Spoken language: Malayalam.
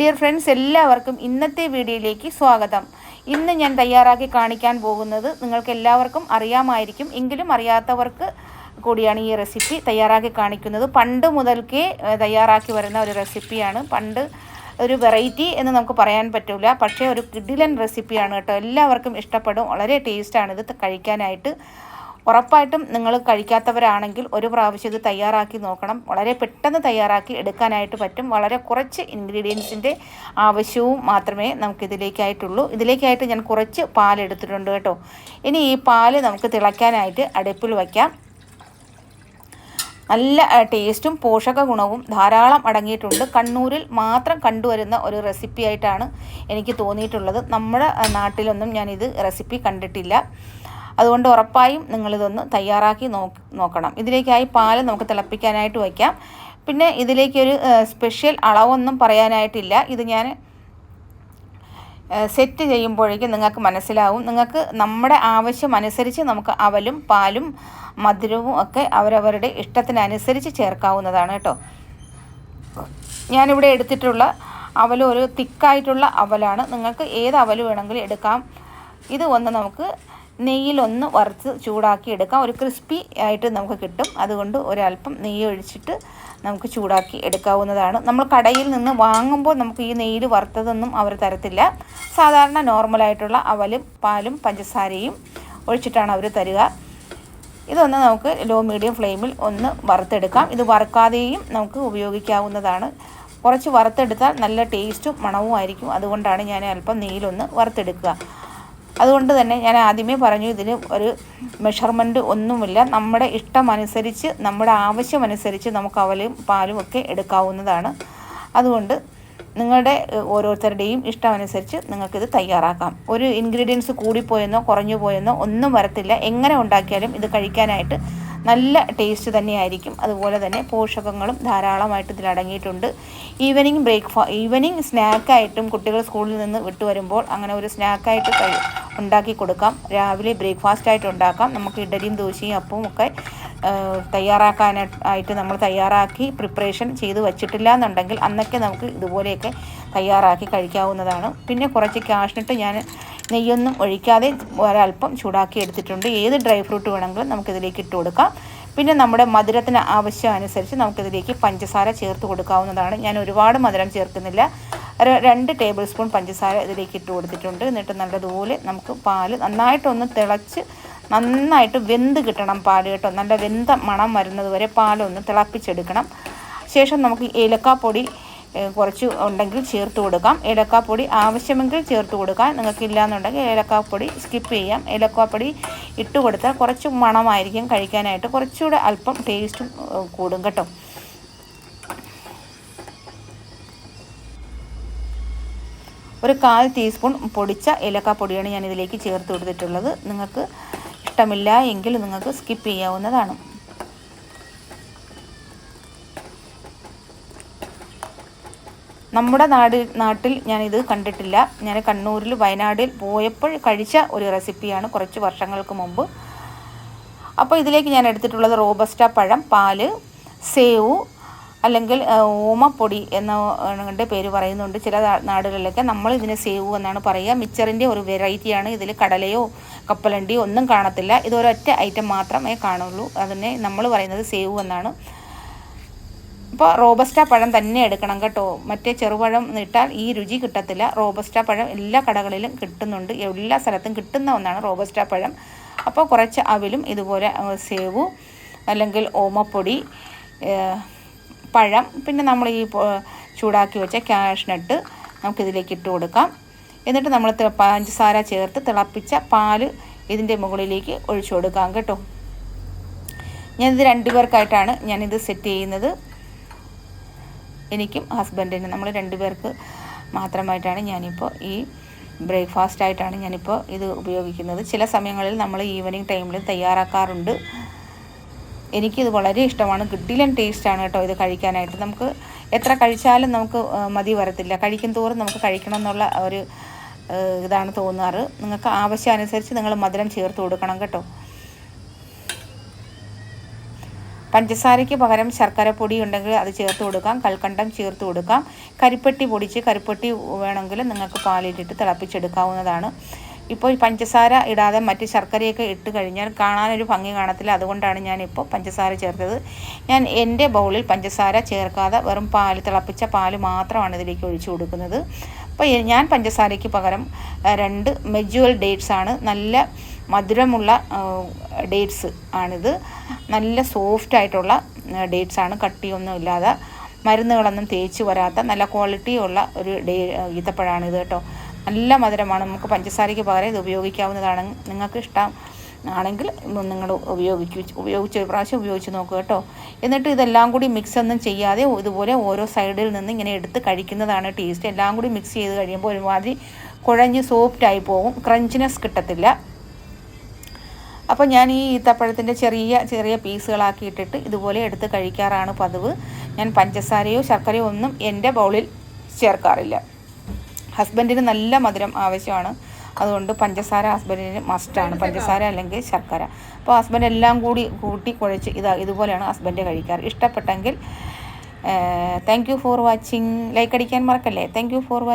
ഡിയർ ഫ്രണ്ട്സ് എല്ലാവർക്കും ഇന്നത്തെ വീഡിയോയിലേക്ക് സ്വാഗതം. ഇന്ന് ഞാൻ തയ്യാറാക്കി കാണിക്കാൻ പോകുന്നത് നിങ്ങൾക്ക് എല്ലാവർക്കും അറിയാമായിരിക്കും എങ്കിലും അറിയാത്തവർക്ക് കൂടിയാണ് ഈ റെസിപ്പി തയ്യാറാക്കി കാണിക്കുന്നത്. പണ്ട് മുതൽക്കേ തയ്യാറാക്കി വരുന്ന ഒരു റെസിപ്പിയാണ് പണ്ട് ഒരു വെറൈറ്റി എന്ന് നമുക്ക് പറയാൻ പറ്റില്ല പക്ഷേ ഒരു കിഡിലൻ റെസിപ്പിയാണ് കേട്ടോ. എല്ലാവർക്കും ഇഷ്ടപ്പെടും. വളരെ ടേസ്റ്റാണ് ഇത് കഴിക്കാനായിട്ട്. ഉറപ്പായിട്ടും നിങ്ങൾ കഴിക്കാത്തവരാണെങ്കിൽ ഒരു പ്രാവശ്യം ഇത് തയ്യാറാക്കി നോക്കണം. വളരെ പെട്ടെന്ന് തയ്യാറാക്കി എടുക്കാനായിട്ട് പറ്റും. വളരെ കുറച്ച് ഇൻഗ്രീഡിയൻസിന്റെ ആവശ്യവും മാത്രമേ നമുക്കിതിലേക്കായിട്ടുള്ളൂ. ഇതിലേക്കായിട്ട് ഞാൻ കുറച്ച് പാൽ എടുത്തിട്ടുണ്ട് കേട്ടോ. ഇനി ഈ പാൽ നമുക്ക് തിളയ്ക്കാനായിട്ട് അടുപ്പിൽ വയ്ക്കാം. നല്ല ടേസ്റ്റും പോഷക ഗുണവും ധാരാളം അടങ്ങിയിട്ടുണ്ട്. കണ്ണൂരിൽ മാത്രം കണ്ടുവരുന്ന ഒരു റെസിപ്പി ആയിട്ടാണ് എനിക്ക് തോന്നിയിട്ടുള്ളത്. നമ്മുടെ നാട്ടിലൊന്നും ഞാനിത് റെസിപ്പി കണ്ടിട്ടില്ല. അതുകൊണ്ട് ഉറപ്പായും നിങ്ങളിതൊന്ന് തയ്യാറാക്കി നോക്കണം. ഇതിലേക്കായി പാൽ നമുക്ക് തിളപ്പിക്കാനായിട്ട് വയ്ക്കാം. പിന്നെ ഇതിലേക്കൊരു സ്പെഷ്യൽ അളവൊന്നും പറയാനായിട്ടില്ല. ഇത് ഞാൻ സെറ്റ് ചെയ്യുമ്പോഴേക്കും നിങ്ങൾക്ക് മനസ്സിലാവും. നിങ്ങൾക്ക് നമ്മുടെ ആവശ്യം അനുസരിച്ച് നമുക്ക് അവലും പാലും മധുരവും ഒക്കെ അവരവരുടെ ഇഷ്ടത്തിനനുസരിച്ച് ചേർക്കാവുന്നതാണ് കേട്ടോ. ഞാനിവിടെ എടുത്തിട്ടുള്ള അവൽ ഒരു തിക്കായിട്ടുള്ള അവലാണ്. നിങ്ങൾക്ക് ഏത് അവൽ വേണമെങ്കിലും എടുക്കാം. ഇത് ഒന്ന് നമുക്ക് നെയ്യിലൊന്ന് വറുത്ത് ചൂടാക്കി എടുക്കാം. ഒരു ക്രിസ്പി ആയിട്ട് നമുക്ക് കിട്ടും. അതുകൊണ്ട് ഒരല്പം നെയ്യ് ഒഴിച്ചിട്ട് നമുക്ക് ചൂടാക്കി എടുക്കാവുന്നതാണ്. നമ്മൾ കടയിൽ നിന്ന് വാങ്ങുമ്പോൾ നമുക്ക് ഈ നെയ്യിൽ വറുത്തതൊന്നും അവർ തരത്തില്ല. സാധാരണ നോർമലായിട്ടുള്ള അവലും പാലും പഞ്ചസാരയും ഒഴിച്ചിട്ടാണ് അവർ തരിക. ഇതൊന്ന് നമുക്ക് ലോ മീഡിയം ഫ്ലെയിമിൽ ഒന്ന് വറുത്തെടുക്കാം. ഇത് വറുക്കാതെയും നമുക്ക് ഉപയോഗിക്കാവുന്നതാണ്. കുറച്ച് വറുത്തെടുത്താൽ നല്ല ടേസ്റ്റും മണവും ആയിരിക്കും. അതുകൊണ്ടാണ് ഞാൻ അല്പം നെയ്യിലൊന്ന് വറുത്തെടുക്കുക. അതുകൊണ്ട് തന്നെ ഞാൻ ആദ്യമേ പറഞ്ഞു ഇതിന് ഒരു മെഷർമെന്റ് ഒന്നുമില്ല. നമ്മുടെ ഇഷ്ടമനുസരിച്ച് നമ്മുടെ ആവശ്യമനുസരിച്ച് നമുക്ക് അവലും പാലും ഒക്കെ എടുക്കാവുന്നതാണ്. അതുകൊണ്ട് നിങ്ങളുടെ ഓരോരുത്തരുടെയും ഇഷ്ടമനുസരിച്ച് നിങ്ങൾക്കിത് തയ്യാറാക്കാം. ഒരു ഇൻഗ്രീഡിയൻസ് കൂടിപ്പോയെന്നോ കുറഞ്ഞു പോയെന്നോ ഒന്നും വരത്തില്ല. എങ്ങനെ ഉണ്ടാക്കിയാലും ഇത് കഴിക്കാനായിട്ട് നല്ല ടേസ്റ്റ് തന്നെയായിരിക്കും. അതുപോലെ തന്നെ പോഷകങ്ങളും ധാരാളമായിട്ട് ഇതിൽ അടങ്ങിയിട്ടുണ്ട്. ഈവനിങ് ബ്രേക്ക്ഫാ ഈവനിങ് സ്നാക്കായിട്ടും കുട്ടികൾ സ്കൂളിൽ നിന്ന് വിട്ടു വരുമ്പോൾ അങ്ങനെ ഒരു സ്നാക്കായിട്ട് ഉണ്ടാക്കി കൊടുക്കാം. രാവിലെ ബ്രേക്ക്ഫാസ്റ്റ് ആയിട്ട് ഉണ്ടാക്കാം. നമുക്ക് ഇഡലിയും ദോശയും അപ്പവും ഒക്കെ തയ്യാറാക്കാനായിട്ട് നമ്മൾ തയ്യാറാക്കി പ്രിപ്പറേഷൻ ചെയ്ത് വച്ചിട്ടില്ല എന്നുണ്ടെങ്കിൽ അന്നൊക്കെ നമുക്ക് ഇതുപോലെയൊക്കെ തയ്യാറാക്കി കഴിക്കാവുന്നതാണ്. പിന്നെ കുറച്ച് ക്യാഷിനിട്ട് ഞാൻ നെയ്യൊന്നും ഒഴിക്കാതെ ഒരല്പം ചൂടാക്കി എടുത്തിട്ടുണ്ട്. ഏത് ഡ്രൈ ഫ്രൂട്ട് വേണമെങ്കിലും നമുക്കിതിലേക്ക് ഇട്ട് കൊടുക്കാം. പിന്നെ നമ്മുടെ മധുരത്തിന് ആവശ്യം അനുസരിച്ച് നമുക്കിതിലേക്ക് പഞ്ചസാര ചേർത്ത് കൊടുക്കാവുന്നതാണ്. ഞാൻ ഒരുപാട് മധുരം ചേർക്കുന്നില്ല. ഒരു രണ്ട് ടേബിൾ സ്പൂൺ പഞ്ചസാര ഇതിലേക്ക് ഇട്ട് കൊടുത്തിട്ടുണ്ട്. എന്നിട്ട് നല്ലതുപോലെ നമുക്ക് പാൽ നന്നായിട്ടൊന്ന് തിളച്ച് നന്നായിട്ട് വെന്ത് കിട്ടണം പാൽ കേട്ടോ. നല്ല വെന്ത മണം വരുന്നത് വരെ പാലൊന്ന് തിളപ്പിച്ചെടുക്കണം. ശേഷം നമുക്ക് ഏലക്കാപ്പൊടി കുറച്ച് ഉണ്ടെങ്കിൽ ചേർത്ത് കൊടുക്കാം. ഏലക്കാപ്പൊടി ആവശ്യമെങ്കിൽ ചേർത്ത് കൊടുക്കാം. നിങ്ങൾക്ക് ഇല്ലയെന്നുണ്ടെങ്കിൽ ഏലക്കാപ്പൊടി സ്കിപ്പ് ചെയ്യാം. ഏലക്കാപ്പൊടി ഇട്ട് കൊടുത്താൽ കുറച്ച് മണമായിരിക്കും കഴിക്കാനായിട്ട്. കുറച്ചുകൂടെ അല്പം ടേസ്റ്റും കൂടും കേട്ടോ. ഒരു കാൽ ടീസ്പൂൺ പൊടിച്ച ഏലക്കാപ്പൊടിയാണ് ഞാൻ ഇതിലേക്ക് ചേർത്ത് കൊടുത്തിട്ടുള്ളത്. നിങ്ങൾക്ക് ഇഷ്ടമില്ല എങ്കിൽ നിങ്ങൾക്ക് സ്കിപ്പ് ചെയ്യാവുന്നതാണ്. നമ്മുടെ നാട് നാട്ടിൽ ഞാനിത് കണ്ടിട്ടില്ല. ഞാൻ കണ്ണൂരിൽ വയനാടിൽ പോയപ്പോൾ കഴിച്ച ഒരു റെസിപ്പിയാണ് കുറച്ച് വർഷങ്ങൾക്ക് മുമ്പ്. അപ്പോൾ ഇതിലേക്ക് ഞാൻ എടുത്തിട്ടുള്ളത് റോബസ്റ്റ പഴം പാൽ സേവ് അല്ലെങ്കിൽ ഓമപ്പൊടി എന്ന പേര് പറയുന്നുണ്ട് ചില നാടുകളിലൊക്കെ. നമ്മൾ ഇതിന് സേവ് എന്നാണ് പറയുക. മിച്ചറിന്റെ ഒരു വെറൈറ്റിയാണ്. ഇതിൽ കടലയോ കപ്പലണ്ടിയോ ഒന്നും കാണത്തില്ല. ഇതൊരൊറ്റ ഐറ്റം മാത്രമേ കാണുള്ളൂ. അതിനെ നമ്മൾ പറയുന്നത് സേവ് എന്നാണ്. ഇപ്പോൾ റോബസ്റ്റ പഴം തന്നെ എടുക്കണം കേട്ടോ. മറ്റേ ചെറുപഴം ഇട്ടാൽ ഈ രുചി കിട്ടത്തില്ല. റോബസ്റ്റ പഴം എല്ലാ കടകളിലും കിട്ടുന്നുണ്ട്. എല്ലാ സ്ഥലത്തും കിട്ടുന്ന ഒന്നാണ് റോബസ്റ്റ പഴം. അപ്പോൾ കുറച്ച് അവിലും ഇതുപോലെ സേവു അല്ലെങ്കിൽ ഓമപ്പൊടി പഴം പിന്നെ നമ്മൾ ഈ ചൂടാക്കി വെച്ച കാഷ്നട്ട് നമുക്കിതിലേക്ക് ഇട്ട് കൊടുക്കാം. എന്നിട്ട് നമ്മൾ പഞ്ചസാര ചേർത്ത് തിളപ്പിച്ച പാൽ ഇതിന്റെ മുകളിലേക്ക് ഒഴിച്ചു കൊടുക്കാം കേട്ടോ. ഞാനിത് രണ്ടു പേർക്കായിട്ടാണ് ഞാനിത് സെറ്റ് ചെയ്യുന്നത്. എനിക്കും ഹസ്ബൻഡിനും നമ്മൾ രണ്ടുപേർക്ക് മാത്രമായിട്ടാണ് ഞാനിപ്പോൾ ഈ ബ്രേക്ക്ഫാസ്റ്റ് ആയിട്ടാണ് ഞാനിപ്പോൾ ഇത് ഉപയോഗിക്കുന്നത്. ചില സമയങ്ങളിൽ നമ്മൾ ഈവനിങ് ടൈമിൽ തയ്യാറാക്കാറുണ്ട്. എനിക്കിത് വളരെ ഇഷ്ടമാണ്. കിഡിലൻ ടേസ്റ്റാണ് കേട്ടോ ഇത് കഴിക്കാനായിട്ട്. നമുക്ക് എത്ര കഴിച്ചാലും നമുക്ക് മതി വരത്തില്ല. കഴിക്കും തോറും നമുക്ക് കഴിക്കണം എന്നുള്ള ഒരു ഇതാണ് തോന്നാറ്. നിങ്ങൾക്ക് ആവശ്യമനുസരിച്ച് നിങ്ങൾ മധുരം ചേർത്ത് കൊടുക്കണം കേട്ടോ. പഞ്ചസാരയ്ക്ക് പകരം ശർക്കര പൊടി ഉണ്ടെങ്കിൽ അത് ചേർത്ത് കൊടുക്കാം. കൽക്കണ്ടം ചേർത്ത് കൊടുക്കാം. കരിപ്പെട്ടി പൊടിച്ച് കരിപ്പെട്ടി വേണമെങ്കിൽ നിങ്ങൾക്ക് പാലിട്ടിട്ട് തിളപ്പിച്ചെടുക്കാവുന്നതാണ്. ഇപ്പോൾ പഞ്ചസാര ഇടാതെ മറ്റ് ശർക്കരയൊക്കെ ഇട്ട് കഴിഞ്ഞാൽ കാണാനൊരു ഭംഗി കാണത്തില്ല. അതുകൊണ്ടാണ് ഞാനിപ്പോൾ പഞ്ചസാര ചേർത്തത്. ഞാൻ എന്റെ ബൗളിൽ പഞ്ചസാര ചേർക്കാതെ വെറും പാൽ തിളപ്പിച്ച പാൽ മാത്രമാണ് ഇതിലേക്ക് ഒഴിച്ചു കൊടുക്കുന്നത്. അപ്പോൾ ഞാൻ പഞ്ചസാരയ്ക്ക് പകരം രണ്ട് മെജുവൽ ഡേറ്റ്സ് ആണ്. നല്ല മധുരമുള്ള ഡേറ്റ്സ് ആണിത്. നല്ല സോഫ്റ്റ് ആയിട്ടുള്ള ഡേറ്റ്സ് ആണ്. കട്ടിയൊന്നും ഇല്ലാതെ മരുന്നുകളൊന്നും തേച്ച് വരാത്ത നല്ല ക്വാളിറ്റിയുള്ള ഒരു ഡേ ഈത്തപ്പഴമാണിത് കേട്ടോ. നല്ല മധുരമാണ്. നമുക്ക് പഞ്ചസാരയ്ക്ക് പകരം ഇത് ഉപയോഗിക്കാവുന്നതാണ്. നിങ്ങൾക്ക് ഇഷ്ടം ആണെങ്കിൽ നിങ്ങൾ ഉപയോഗിച്ച് ഉപയോഗിച്ച് ഒരു പ്രാവശ്യം ഉപയോഗിച്ച് നോക്കുക കേട്ടോ. എന്നിട്ട് ഇതെല്ലാം കൂടി മിക്സ് ഒന്നും ചെയ്യാതെ ഇതുപോലെ ഓരോ സൈഡിൽ നിന്ന് ഇങ്ങനെ എടുത്ത് കഴിക്കുന്നതാണ് ടേസ്റ്റ് എല്ലാം കൂടി മിക്സ് ചെയ്ത് കഴിയുമ്പോൾ ഒരുമാതിരി കുഴഞ്ഞ് സോഫ്റ്റായി പോകും. ക്രഞ്ചിനെസ് കിട്ടത്തില്ല. അപ്പോൾ ഞാൻ ഈ ഈത്തപ്പഴത്തിന്റെ ചെറിയ ചെറിയ പീസുകളാക്കി ഇട്ടിട്ട് ഇതുപോലെ എടുത്ത് കഴിക്കാറാണ് പതിവ്. ഞാൻ പഞ്ചസാരയോ ശർക്കരയോ ഒന്നും എന്റെ ബൗളിൽ ചേർക്കാറില്ല. ഹസ്ബൻഡിന് നല്ല മധുരം ആവശ്യമാണ്. അതുകൊണ്ട് പഞ്ചസാര ഹസ്ബൻഡിന് മസ്റ്റാണ് പഞ്ചസാര അല്ലെങ്കിൽ ശർക്കര. അപ്പോൾ ഹസ്ബൻഡ് എല്ലാം കൂടി കൂട്ടി കുഴച്ച് ഇതാ ഇതുപോലെയാണ് ഹസ്ബൻഡ് കഴിക്കാറ്. ഇഷ്ടപ്പെട്ടെങ്കിൽ thank you for watching like അടിക്കാൻ മറക്കല്ലേ? Thank you for watching